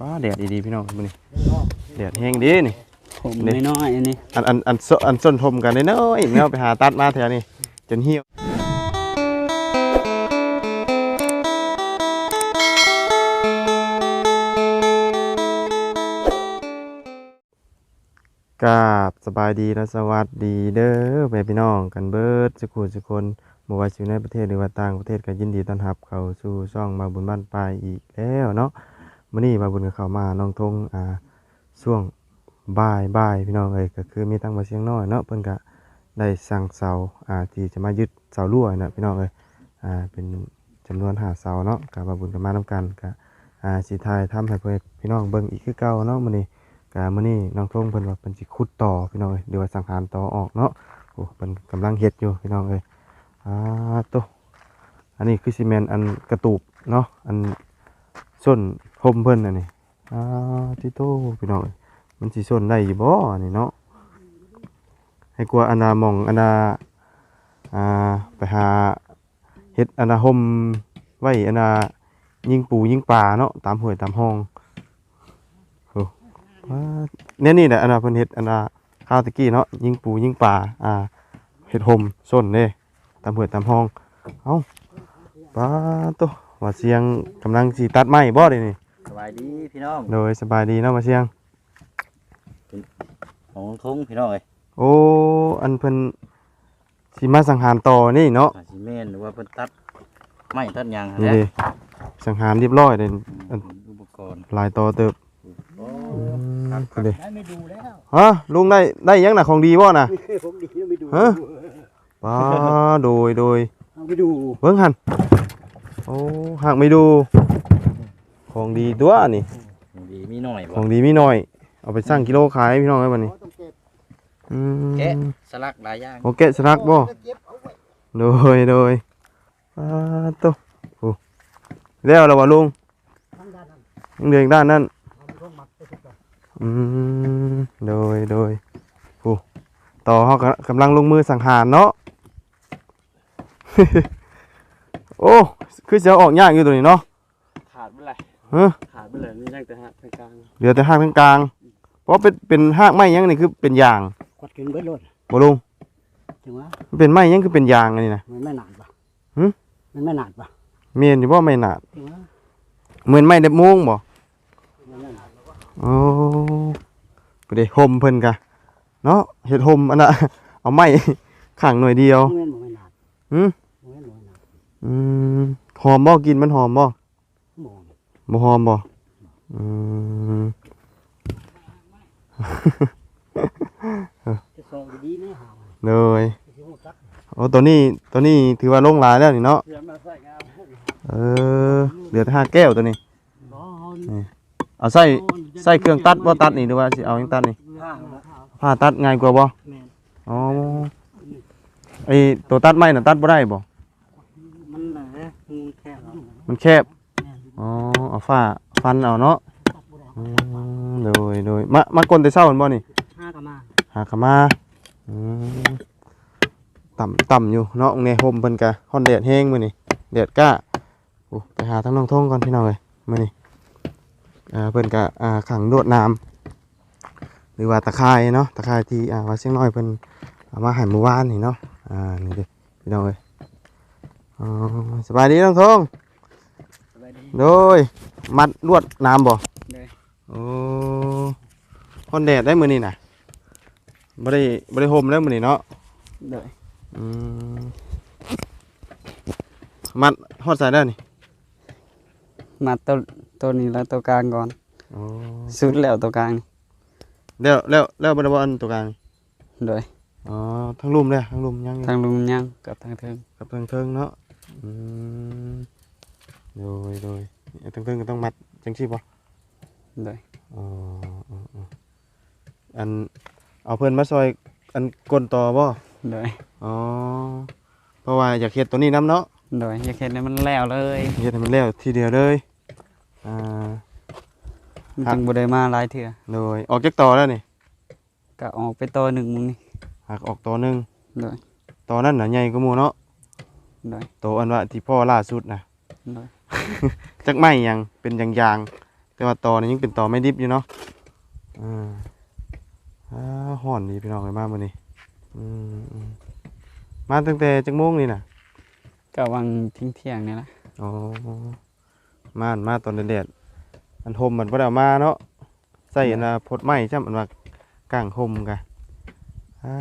ป้าแดดดีๆพี่น้องมื้อนี้แดดแห้งดีนี่ ผมนี่ น้อยๆอันนี้อันอันอันสอันส้นทมกันน้อยๆเนาะไปหาตัดมาแถวนี้จนเหี่ยวกราบสบายดีและสวัสดีเด้อแม่พี่น้องกันเบิดสุขุสุคนบ่ว่าสิอยู่ในประเทศหรือว่าต่างประเทศก็ยินดีต้อนรับเข้าสู่ช่องมาบุญบ้านปลายอีกแล้วเนาะ มื้อนี้มาบุญกับเข้ามาน้องทงอ่าช่วงบ่ายบ่ายพี่น้องเอ้ยก็คือมีตั้งมาเสียงน้อยเนาะเพิ่นก็ได้สั่งเสาอ่าที่จะมายึดเสารั่วนะพี่น้องเอ้ยอ่าเป็นจำนวนหาเสาเนาะก็มาบุญกันมานํกันก็อ่าสิถ่ายทำให้เพิ่นพี่น้องเบิ่งอีกคือเก่าเนาะมื้อนี้ก็มื้อนี้น้องทงเพิ่นว่าเพิ่นสิขุดต่อพี่น้องเอ้ยหรือว่าสังหารต่อออกเนาะโอ้เพิ่นกำลังเฮ็ดอยู่พี่น้องเอ้ยอ่าโตอันนี้คือซีเมนต์อันกระตูบเนาะอันส้น พรมเพิ่นอันนี้อ่าติโตพี่น้องมันสิส่วนได้อยู่บ่นี่เนาะให้กลัวอนนามองอนาอ่าไปหาเฮ็ดอนาห่มไว้อนายิงปูยิงปลาเนาะตามห้วยตามห้องโอ้ว้าเนี่ยนี่แหละอนาเพิ่นเฮ็ดอนนาข้าวตะกี้เนาะยิงปูยิงปลาอ่าเฮ็ดห่มส้นเด้ตามห้วยตามห้องเอ้าปลาโตว่าเสียงกำลังสิตัดไม้บ่เด้นี่ สบายดีพี่น้องโดยสบายดีเนาะมาเสียง ของทุ่งพี่น้องเอ้ยโอ้ อันเพิ่นสิมาสังหารต่อนี่เนาะอาสิเมนหรือว่าเพิ่นตัดไม้ตัดหยางนี่แหละดิสังหารเรียบร้อยเลยอันอุปกรณ์หลายต่อเติบโอ้อืมไปดิได้ไม่ดูแล้วฮะลุงได้ได้ยังน่ะของดีบ่น่ะ ผมดีไม่ดูฮะ ป้าโดยโดยเอาไปดูเบิ่งหันโอ้หากไม่ดู ของดีตัวนี่ ดีมีหน่อยขบ่องดีมีน้อย เอาไปสร้างกิโลขายพี่น้องไว้บัดนี้อืมแกะสลักหลายอย่างโอเคสลักบ่โดยโดยป้าโตโอ้แล้วล่ะวะลุงยังเดืออีกด้านนั่นอืมโดยโดยโอ้ต่อเขากำกำลังลงมือสังหารเนาะ โอ้ คือจะเอาออกยากอยู่ตัวนี้เนาะขาดไปเลย ฮะขาดไปเลยนี่ตั้งแต่ฮะทางกลางเหลือแต่หากกลางๆเพราะเป็นเป็นหากไม้ยังนี่คือเป็นยางกดกินเบิดรถบ่ลุงจังวะมันเป็นไม้ยังคือเป็นยางอันนี้นะมันไม่นานปะหึมันไม่นานปะเมียนอยู่บ่ไม่หนาดจังวะเหมือนไม้เด็บมุงบ่มันไม่นานโอ้ไปเด้ห่มเพิ่นกะเนาะเฮ็ดห่มอันน่ะ เอาไม้ข้างหน่อยเดียวเงินบ่ไม่นานหึเงินบ่ไม่นานอืมหอมบ่กินมันหอมบ่หมอง บ่หอมบ่อืมจะส่งดีๆนี่หาเลยสิฮู้จักโอ้ตัวนี้ตัวนี้ถือว่าลงหลายแล้วนี่เนาะ เพื่อมาใส่งามเออ เหลือแต่ห้าแก้วตัวนี้บ่เอาใส่ใส่เครื่องตัดบ่ตัดนี่หรือว่าสิเอาหยังตัดนี่ผ้าผ้าตัดง่ายกว่าบ่แม่นอ๋อไอตัวตัดไม้น่ะตัดบ่ได้บ่มันน่ะฮะมันแค่นั้นมันแคบ อ๋อเอาฝ้าฟันเอาเนาะอืมโดยโดยมามากลแต่เช้าหั่นบ่นี่ห้าก็มาหากะมาอืมต่ำต่ำอยู่เนาะเนี่ยห่มเพิ่นกะฮ้อนแดดแห้งมื้อนี้แดดกล้าโอ้ไปหาทั้งน้องทงก่อนพี่น้องเอ้ยมื้อนี้อ่าเพิ่นกะอ่าขังโดดน้ำหรือว่าตะไคร้เนาะตะไคร้ที่อ่าว่าเสียงน้อยเพิ่นเอามาให้เมื่อวานนี่เนาะอ่านี่เด้พี่น้องเอ้ยอ๋อสบายดีน้องทงสบายดี โดยมัดลวดน้ำบ่ได้ โอ้ฮ้อนแดดได้มื้อนี้น่ะบ่ได้บ่ได้ห่มแล้วมื้อนี้เนาะได้อืมมัดฮอดใส่ได้นี่มาตัวตัวนี้แล้วตัวกลางก่อน โอ้สุดแล้วตัวกลางนี่แล้วแล้วแล้วบ่ได้บ่อันตัวกลางโดยอ๋อทั้งลุมเลยทั้งลุมยังอยู่ ทางลุงยังกับทางเทิงกับทั้งเทิงเนาะอืม โดยโดยทั้งเทิงก็ต้องมัดจังซี่บ่โดยอ๋ออ๋ออ๋ออันเอาเพิ่นมาซอยอันกลต่อบ่โดยอ๋อเพราะว่าอยากเฮ็ดตัวนี้นํเนาะโดยอยากเห็นให้มันแล้วเลยเฮ็ดให้มันแล้วทีเดียวเลยอ่ามันครับจึงบ่ได้มาหลายเทื่อโดยออกจากต่อแล้วนี่ก็ออกไปตัวหนึ่งมึงนี่หักออกต่อหนึงโดยตอนนั้นน่ะใหญ่กว่าหมู่เนาะโดยโตอันว่าที่พ่อล่าสุดนะโดย จักไม้หยังเป็นยางๆแต่ว่าตอนี่ยังเป็นตอไม่ดิบอยู่เนาะอ่าอ่าห่อนดีพี่น้องเลยมามื้อนี้อืมอืมมาตั้งแต่จักโมงนี่น่ะก็วังทิ้งเที่ยงๆนี่ละอ๋อมาอันมาตอนแดดๆอันห่มมันบ่ได้เอามาเนาะใส่อันน่ะพดไม้จ้ำอันว่ากลางห่มกะอ่า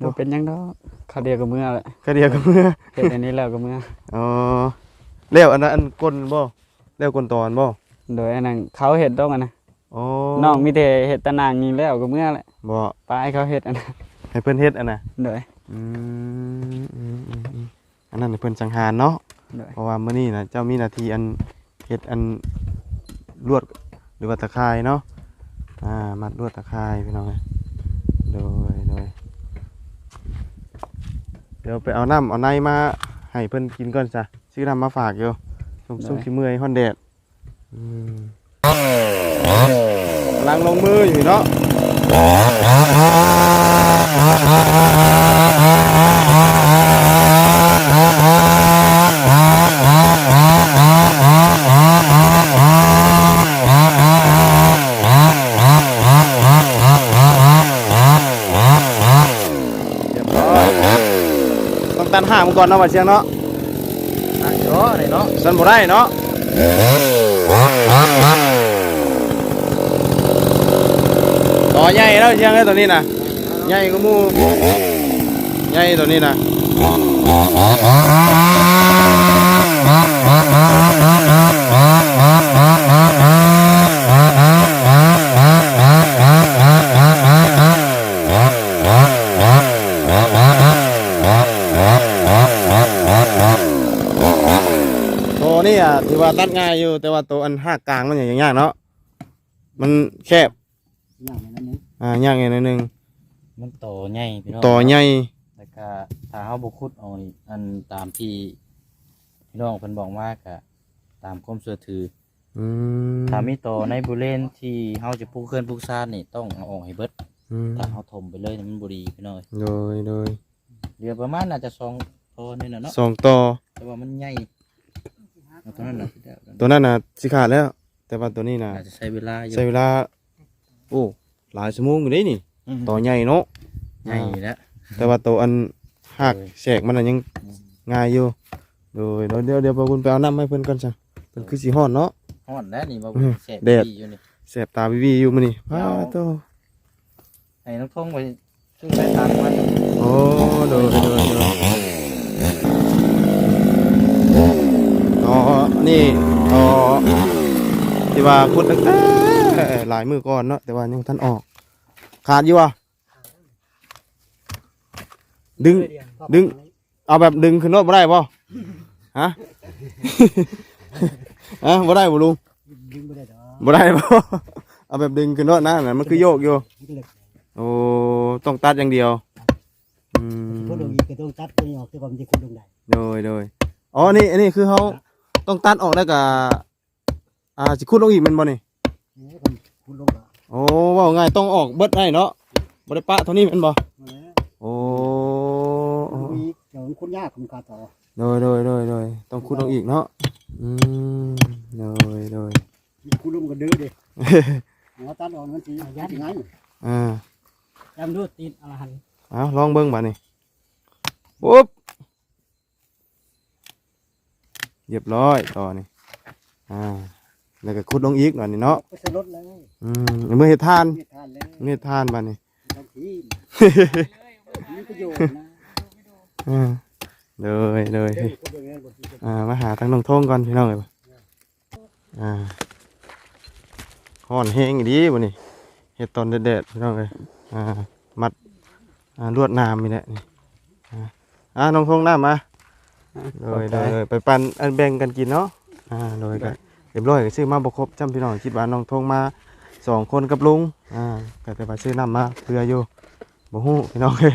บ่เป็นหยังดอกเขาเดียวกับเมื่อแหละ ก็เดียวกับเมื่อ เฮ็ดอันนี้แล้วก็เมื่ออ๋อ แล้วอันนั้นอันก้นบ่แล้วก้นตอนบ่โดยอันนั้นเขาเฮ็ดดอกอันนะอ๋อน้องมีแต่เฮ็ดตะนางนี่แล้วก็เมื่อแหละบ่ปลาให้เขาเฮ็ดอันนั้นให้เพิ่นเฮ็ดอันน่ะโดยอืมอืมอืมอืมอันนั้นให้เพิ่นสังหารเนาะโดยเพราะว่ามื้อนี้น่ะเจ้ามีหน้าที่อันเฮ็ดอันลวดหรือว่าตะข่ายเนาะอ่ามัดลวดตะข่ายพี่น้องเอ้ยโดยโดยเดี๋ยวไปเอาน้ำเอาในมาให้เพิ่นกินก่อนจ้ะ ซื้อน้ำมาฝากอยู่ซุ่มซุ่มขี้เมื่อยฮ้อนแดดอืมกำลังลงมืออยู่เนาะเรียบร้อยต้องตันห่างมันก่อนเนาะว่าเชียงเนาะอะ เนาะนี่เนาะสันบ่ได้เนาะต่อใหญ่แล้วเชียงเลยตัวนี้นะใหญ่ก็มูใหญ่ตัวนี้นะตัวนี้อะถือว่า ตัดง่ายอยู่ แต่ว่าตัวอันหักกลางมันอย่างยากเนาะมันแคบอย่างนั้นนี่อ่ายากอย่างนิดนึงมันโตใหญ่พี่น้องต่อใหญ่แล้วก็ถ้าเฮาบ่ขุดเอานี่อันตามที่พี่น้องเพิ่นบอกว่าก็ตามความเชื่อถืออืมถ้ามีโตในบริเวณที่เฮาจะปลูกเขื่อนปลูกซ่านนี่ต้องเอาออกให้เบิดอืมถ้าเฮาถมไปเลยนี่มันบ่ดีพี่น้องโดยโดยเหลือประมาณน่าจะ2โตนี่น่ะเนาะสองต่อแต่ว่ามันใหญ่ เอาตัวนั้นน่ะสิได้ตัวนั้นน่ะสิขาดแล้ว แต่ว่าตัวนี้น่ะอาจจะใช้เวลาอยู่ใช้เวลา โอ้หลายชั่วโมงอยู่เด้นี่อืมต่อใหญ่เนาะ ใหญ่แล้ว แต่ว่าตัวอันหักโดยแฉกมันน่ะยังง่ายอยู่โดยเดี๋ยวเดี๋ยวเดี๋ยวพอคุณไปเอาน้ำให้เพิ่นก่อนจ้ะเพิ่นคือสิฮ้อนเนาะ ฮ้อนแล้วนี่บ่อืมแซ่บแดด ดีอยู่นี่ แสบตาวิวีอยู่มื้อนี้ว้าเอาโตให้น้องทงไปซึ่งได้ตามมันโอ้โดยโดยโดยอ๋อ นี่อ๋อที่ว่าขุดตั้งแต่หลายมื้อก่อนเนาะแต่ว่ายังบ่ทันออก ขาดอยู่อะดึงดึง เอาแบบดึงขึ้นรถบ่ได้ป่ะฮะฮะบ่ได้บ่ลุงดึงไม่ได้ดอกบ่ได้ป่ะเอาแบบดึงขึ้นรถนะนั่นมันคือโยกอยู่ดึงเหล็กโอ้ต้องตัดอย่างเดียวอืมพูดลงอีกก็ต้องตัดตัวนี้ออกแต่ว่ามันจะคุณลงได้โดยโดยอ๋อนี่อันนี้คือเขา ต้องตัดออกแล้วก็อ่าสิขุดลงอีกแมันบ่นี่เนี่ยคนคุณลงก็โอ้ว่าง่ายต้องออกเบิดได้เนาะบ่ได้ปะเท่านี้แมันบ่มาแล้วโอ้ลงอีกเดี๋ยวมันคุณยากคุณกาต่อโดยโดยโดยโดยต้องขุดลงอีกเนาะอืมโดยโดยคุณลงก็ดื้อดิหัวตัดออกมันสียัดยังไงอ่า จำดูติดอะไรหันเอาลองเบิ้งบ่านี่ปุ๊บ เรียบร้อยต่อนี่อ่าแล้วก็ขุดลงอีกหน่อยนี่เนาะไปใส่รถเลยอืมเมื่อเฮ็ดทานเมียทานเลยเมื่อเฮ็ดทานบ่านี่บางทีมีประโยชน์นะอ่าเลยเลยเดี๋ยวคุณลงเงินบนที่จะอ่ามาหาทางน้องทงก่อนพี่น้องเอ้ยอ่าฮ้อนแห้งอีดีบ่นี่เฮ็ดตอนแดดๆพี่น้องเอ้ยอ่ามัดอ่าลวดน้ำนี่แหละนี่อ่าอ่าน้องทงน้ำมา เลยเลยเลยไปปั่นอันแบ่งกันกินเนาะอ่าโดยกันเรียบร้อยก็ซื้อมาบ่ครบจำพี่น้องคิดว่าน้องทงมาสองคนกับลุงอ่าก็แต่ว่าซื้อน้ำมาเพื่ออยู่บ่ฮู้พี่น้องเอ้ย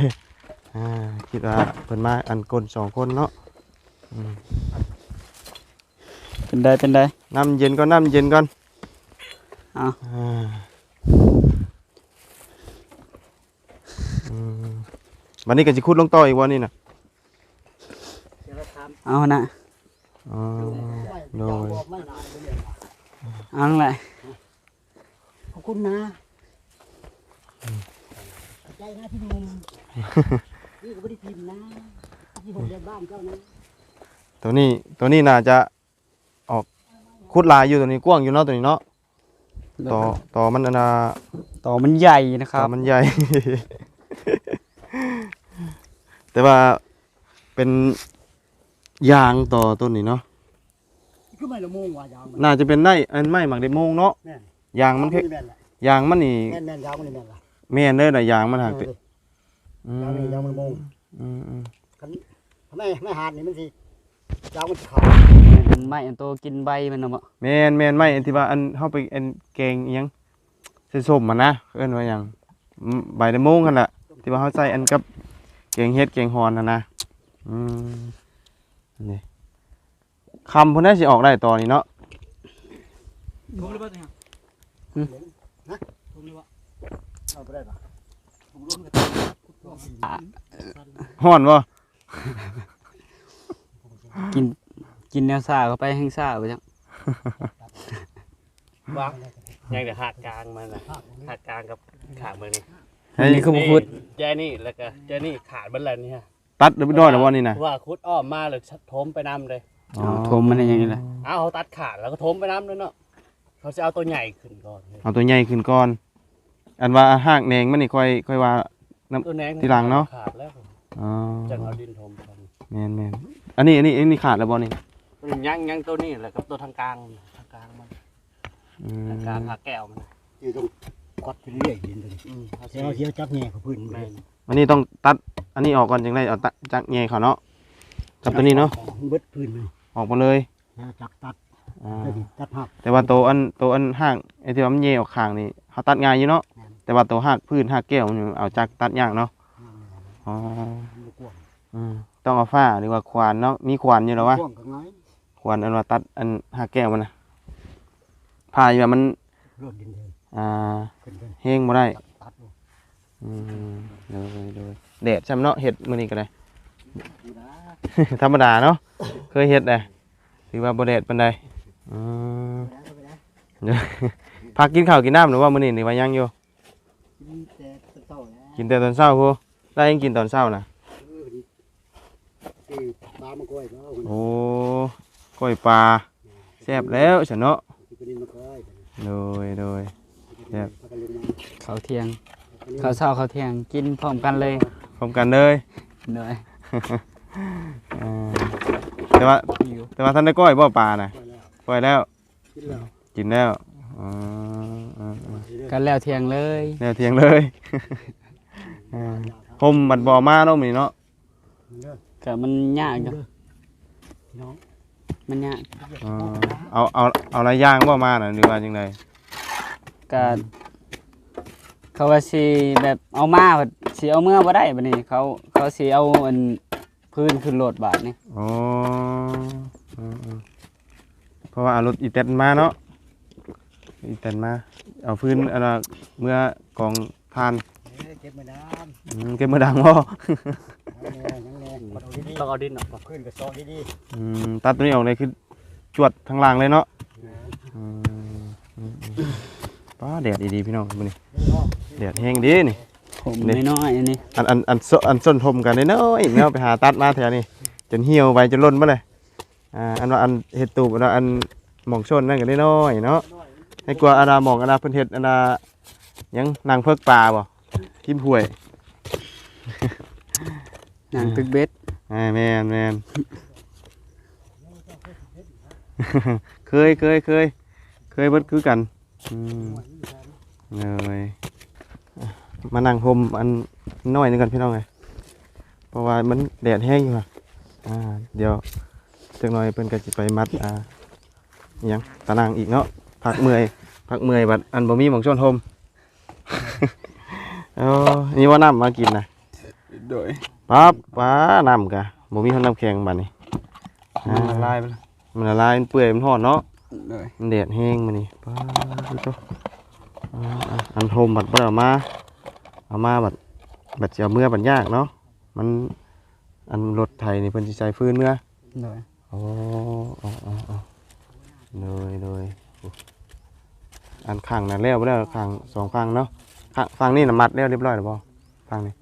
อ่าคิดว่าเพิ่นมาอันกลสองคนเนาะอืมเป็นได้เป็นได้น้ำเย็นก็น้ำเย็นก่อนเอาอ่าอืมวันนี้ก็สิขุดลงต่ออีกวันนี้น่ะ เดี๋ยวเราทเอานะอ๋อำโดยไม่นานเลยเอานั่นแหละอบคุณนะขอบใจนะพี่หนุ่มนี่ก็ไม่ได้พิมพ์นะที่ผมเรียนบ้านเจ้านะตัวนี้ตัวนี้น่าจะออกคุดลายอยู่ตัวนี้กว้างอยู่เนาะตัวนี้เนาะต่อต่อมันอันน่ะต่อมันใหญ่นะคต่รัอบมันใหญ่ แต่ว่าเป็น ยางต่อต้นนี้เนาะคือไม่ละโมงว่ายาวมันน่าจะเป็นได้อันไม้หมักเดโมงเนาะแม่นยางมันแค่แม่นละยางมันนี่แม่นแม่นยาวมันนี่แม่นละแม่นเด้อน่ะยางมันหักติเอออืยาวนี่ยาวมันโมงอืมอืมคันไม่ไม่หาดนี่มันสิยาวมันสิขาวมันไม้อันโตกินใบมันเนาะบ่แม่นแม่นไม้อันที่ว่าอันเฮาไปอันแกงอิหยังใส่ส้มมันนะเอิ้นว่าหยังอืมใบเดโมงคั่นล่ะที่ว่าเฮาใส่อันกับแกงเฮ็ดแกงฮอนน่ะนะอืม นี่คำเพิ่นน่าสิออกได้ตอนนี้เนาะทุ่มหรือเปล่าเนี่ยฮะทุ่มหรือเปล่าเอาไปได้ปะทุ่มรวมกันฮ้อนบ่กินกินแนวซ่าเข้าไปแห้งซ่าไปจังวางยังแต่หาดกลางมันนะหาดกลางกับขาดมือนี่ให้นี่คือบ่พูดแจนี่แล้วก็แจนี่ขาดเบันแล้วนี่ฮะ ตัดเรียบร้อยแล้วบ่นี่น่ะว่าคุดอ้อมมาเลยทมไปน้ำเลยเอาทมมันอย่างนี้แหละเอาเขาตัดขาดแล้วก็ทมไปน้ำเลยเนาะเขาจะเอาตัวใหญ่ขึ้นก่อนเอาตัวใหญ่ขึ้นก่อน อันว่าหากแหนงมันนี่ค่อยค่อยว่า ตัวแหนงทีหลังเนาะ ขาดแล้วอ๋อจังเอาดินทมกันแม่นแม่นอันนี้อันนี้อันนี้ขาดแล้วบ่นี่ยังยังตัวนี้แหละครับตัวทางกลางทางกลางมันอืมทางกลางหาแก้วมันอยู่ตรงกดไปเรื่อยๆดินเลยอืมเขาเสียเอาเสียจับแง่กับพื้นแม่น อันนี้ต้องตัด อันนี้ออกก่อนจังได้เอาตัดจักแยกเขาเนาะจับตัวนี้เนาะเบิดพื้นเลยออกมาเลยจักตัดอ่าแล้วสิตัดหักแต่ว่าตัวอันตัวอันหากไอ้ที่ว่ามันแยกออกข้างนี่เขาตัดง่ายอยู่เนาะแม่นแต่ว่าตัวหากพื้นหากแก้วมันเอาจักตัดยากเนาะอ๋อมันบ่กว้างอืมต้องเอาฝ้าหรือว่าควานเนาะมีควานอยู่แล้ววะกว้างก็ง่ายควานอันว่าตัดอันหากแก้วมันนะผ้าอยู่ว่ามันรถดินเลยอ่าขึ้นไปเฮงบ่ได้ตัดตัดเอาอืมเลยเลยแดดซ้ำเนาะเห็ดมื้อนี้ก็ได้ดูนะธรรมดาเนาะ เคยเฮ็ดได้ถือว่าบ่แดดปานใดอืมไปนะไปนะพักกินข้าวกินน้ำหรือว่ามื้อนี้หรือว่ายังอยู่กินแต่เต้าแล้วกินแต่ตอนเช้าพูได้ยังกินตอนเช้าน่ะเออดีคือปลามันกล้วยเนาะโอ้ก้อยปลาแซ่บแล้วฉันเนาะที่เป็นมันกล้วยโดยโดยแซ่บพากันลงมาข้าวเที่ยง ข้าวเช้าข้าวเที่ยงกินพร้อมกันเลยพร้อมกันเลยเด้ออ่าแต่ว่าอยู่แต่ว่าท่านได้ก้อยบ่ปลาน่ะกล้วยแล้วก้อยแล้วกินแล้วกินแล้วอ๋ออ๋ออ๋อกันแล้วเที่ยงเลยแนวเทียงเลยอ่าผมบัดบ่อมาเนาะมื้อนี้เนาะเด้อก็มันยากอยู่พี่น้องมันยาก อ๋อเอาเอาเอาอะไรย่างบ่มาน่ะหรือว่าจังไดก็ เขาว่าสิแบบเอามาบัดสิเอาเมื่อบ่ได้บัดนี้ เขาเขาสิเอาอันพื้นขึ้นรถบาดนี่อ๋ออืมอืมเพราะว่าเอารถอีแตนมาเนาะอีแตนมา เอาพื้นอันน่ะเมื่อกองทานเอ้ยเก็บมาน้อืมเก็บมือดังบ่ำยังแน่ยังแน่กดเอาดีต้องเอาดินออกก่อนๆขึ้นกับซองดีอืมตัดตัวนี้ออกเลยคือจวดทางล่างเลยเนาะๆนะอืมอืมอืม ป้าแดดดีๆพี่น้องมื้อนี้เดี๋ยวรอแดดแห้งดีนี่ ผมนี่ น้อยๆอันนี้อันอันอันสอันส้นทมกันน้อยๆเนาะไปหาตัดมาแถวนี้จนเหี่ยวไปจนล้นมาเลยอ่าอันว่าอันเห็ดตูบอันว่าอันหมองชนนั่นก็ได้น้อยเนาะให้กลัวอันนาหมองอันนาเพิ่นเฮ็ดอันนาหยังนางเพิกปลาบ่ทิมห่วยหนังตึกเบ็ดอ่าแม่นแม่นเคยเคยเคยเคยเบิดคือกัน อืมเลยอะมานั่งห่มอันน้อยหนึงกันพี่น้องไงเพราะว่ามันแดดแห้งอยู่อะอ่าเดี๋ยวจักหน่อยเพิ่นก็สิไปมัดอ่าอิหยังตารางอีกเนาะพักเมื่อยพักเมื่อยบัดอันบ่มีหมองชนห่ม เอ๋อนี่ว่าน้ำมากินนะ โดยปั๊บป้าน้ำกะบ่มีคนน้ำแข็งบัดนี้อ่าละลายไปแล้วมันละลายมันเปื่อยมันห่อนเนาะ โดยมันแดดแห้งมานี่ป้าดูตัวอ่าอะอันโฮมบัดบ่ได้เอามาเอามาบัดบัดสิเอาเมื่อบัดยากเนาะมันอันรถไถนี่เพิ่นสิใช้ฟืนเมื่อโดยโอ้อ๋ออ๋ออ๋อเลยเลยอันข้างนั่นแล้วบ่แล้วข้างสองข้างเนาะข้างฝั่งนี้น่ะมัดแล้วเรียบร้อยแล้วบ่ฝั่งนี้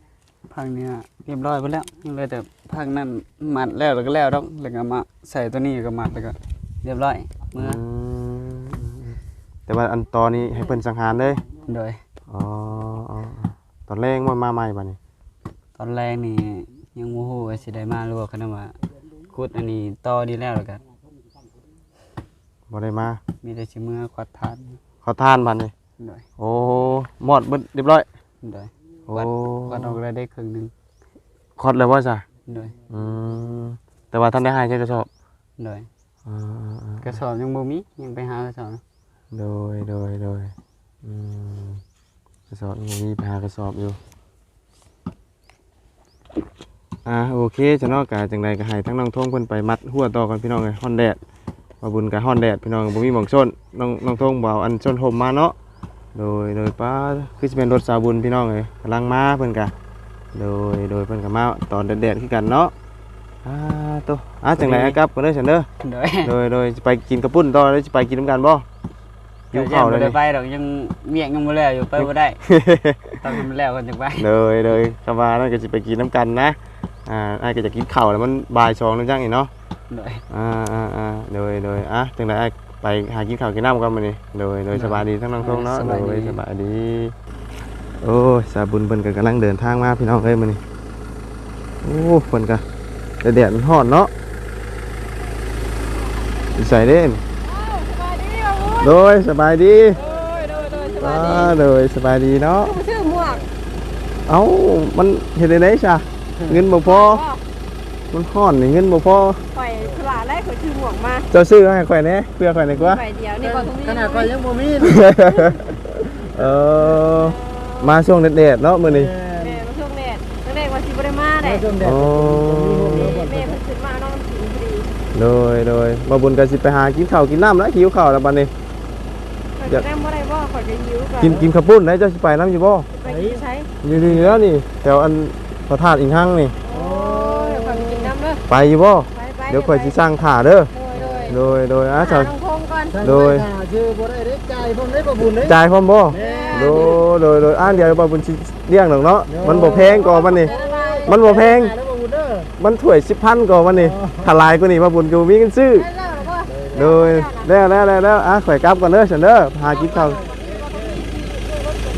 พังเนี้ยเรียบร้อยไปแล้วยังเหลยแต่พังนั่นมัดแล้วแล้วก็แล้วดอกแล้วก็มาใส่ตัวนี้ก็มัดแล้วก็ เรียบร้อยเมื่ออืมแต่ว่าอันตอนนี้ให้เพิ่นสังหารเลยโดยอ๋ออ๋ออ๋อตอนแรกมันมาใหม่บัดนี้ ตอนแรกนี่ยังโมโหว่าสิได้มาหรือว่าคณะว่าคุดอันนี้ต่อดีแล้วแล้วก็บ่ได้มา มีแต่สิเมื่อควัดทานเขาทานบัดนี้โดยโอ้หมดเบิดเรียบร้อย โดยโอ้วัดวัดออกได้ได้ครึ่งหนึงคอดแล้วว่าจ้ะโดยอืมแต่ว่าท่านได้ให้ใช้กระสอบโดย อ่าๆกระสอบยังบ่มียังไปหากระสอบๆโดยโดยโดยอืมกระสอบยังมีไปหากระสอบอยู่ อ่าโอเคจะเนอกกาจังใดก็ให้ทั้งน้องทงเพิ่นไปมัดหัวต่อกันพี่น้องเลยฮ้อนแดดว่าบุญกับฮ้อนแดดพี่น้องบ่มีหม่องส้นน้องน้องทงบ่เอาอันส้นห่มมาเนาะโดยโดยป้าคือสิเป็นรถสาวบุญพี่น้องเลยกำลังมาเพิ่นกะโดยโดยเพิ่นก็มาตอนแดดๆคือกันเนาะ อ่าโตอ่าจังไดอะครับกันเด้อฉันเด้อโดยโดยโดยจะไปกินกระปุ้นต่อแล้วจะไปกินน้ำกันบ่หิวข้าวเลยบ่ได้นี่ไปดอกยังเวียกยังบ่แล้วอยู่ไปบ่ได้ต้องให้มันแล้วก่อนจึงไปโดยโดยคำว่านั่นก็จะไปกินน้ำกันนะอ่าไอ้ายก็จะกินข้าวแล้วมันบ่ายสองแล้วจังอีกเนาะโดยอ่าอ่าอ่าโดยโดยอะจังไดอ้ายไปหากินข้าวกินน้ำกันมื้อนี้โดยโดยสบายดีทั้งน้องทงเนาะโดยสบายดีโอ้ยสาบุญเพิ่นก็กำลังเดินทางมาพี่น้องเอ้ยมื้อนี้โอ้เพิ่นก็ แต่แดดมันร้อนเนาะสิใส่เด้นโดยสบายดีอ่าเลยสบายดีเนาะชื่อหมวกเอ้ามันเห็นได้ไหนซะเงินบ่พอมันฮ้อนนี่เงินบ่พอปล่อยสลาแรกเขาชื่อหมวกมาเจ้าซื้อให้ข่อยแหน่เพื่อข่อยหน่อยกว่าใบเดียวนี่ก็ตรงนี้ขนาดไปยังบ่มีเออมาช่วงแดดๆเนาะมื้อนี้แม่มาช่วงแรกช่วงแรกว่าสิบ่ได้มาได้โอ้แม่เพิ่นขึ้นมาน้องน้ำขิงพอดี โดยโดยบ่บุญก็สิไปหากินข้าวกินน้ำแล้วหิวข้าวแล้วบัดนี้ ข่อยจะได้บ่ได้บ่ข่อยจะหิวก่อนกินกินข้าวปุ้นได้เจ้าสิไปน้ำอยู่บ่ไปกินใช้อยู่นี่แล้วนี่แถวอันพระธาตุอิงหังนี่ โอ้ยข่อยไปกินน้ำเด้อไปอยู่บ่ไปไปเดี๋ยวข่อยสิสร้างท่าเด้อโดยโดยโดยโดยอะหาเจ้าน้องพงก่อนโดยชื่อบ่ได้เด้ใจผมได้ประบุญเด้จ่ายพร้อมบ่แม่โดยโดยโดยอ่านเดี๋ยวบ่บุญสิเลี้ยงดอกเนาะมันบ่แพงกว่ามันนี่มันบ่แพงได้ประบุญเด้อ มันถ้วย10,000กว่ามันนี่ถ้าหลายกว่านี้บ่บุญก็บ่มีเงินซื้อได้แล้วเหรอบ่โดยแล้วแล้วแล้วแล้วอะข่อยกลับก่อนเด้อฉันเด้อหากินข้าว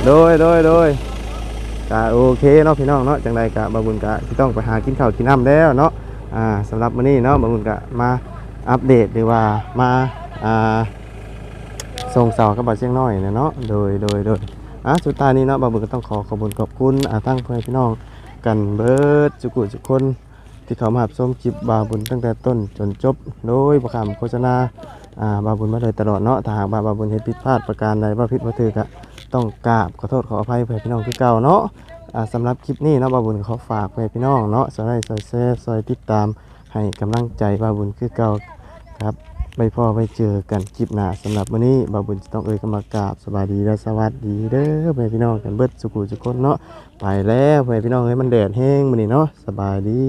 โดยโดยโดยก็โอเคเนาะพี่น้องเนาะจังใดก็บ่บุญก็สิต้องไปหากินข้าวกินน้ำแล้วเนาะอ่าสำหรับมื้อนี้เนาะบ่บุญก็มาอัปเดตหรือว่ามาอ่าส่งเสากับบ่าวเชียงน้อยเนี่ยเนาะโดยโดยโดยอะสุดท้ายนี้เนาะบาวบุญก็ต้องขอขอบคุณขอบคุณอ่าตั้งเพื่อนพี่น้องกันเบิดจุกุจุกคน ที่เขามาหับส้มคลิปบาบุญตั้งแต่ต้นจนจบโดยประคำโฆษณาอ่าบาบุญมาโดยตลอดเนาะถ้าหากบาบาบุญเห็นผิดพลาดประการใดว่าผิดว่าถือกะต้องกราบขอโทษขออภัยเพื่อนพี่น้องคือเก่าเนาะอ่าสำหรับคลิปนี้เนาะบาบุญขอฝากเพื่อนพี่น้องเนาะซอยไลค์ซอยแชร์ซอยติดตามให้กำลังใจบาบุญคือเก่าครับ ไม่พอไปเจอกันคลิปหน้าสำหรับวันนี้บาบุญจะต้องเอ่ยกำว่ากราบสบายดีและสวัสดีเด้อเพื่อนพี่น้องกันเบิดสุขุสุขคนเนาะไปแล้วเพื่อนพี่น้องเฮ้ยมันแดดแห้งมันนี่เนาะสบายดี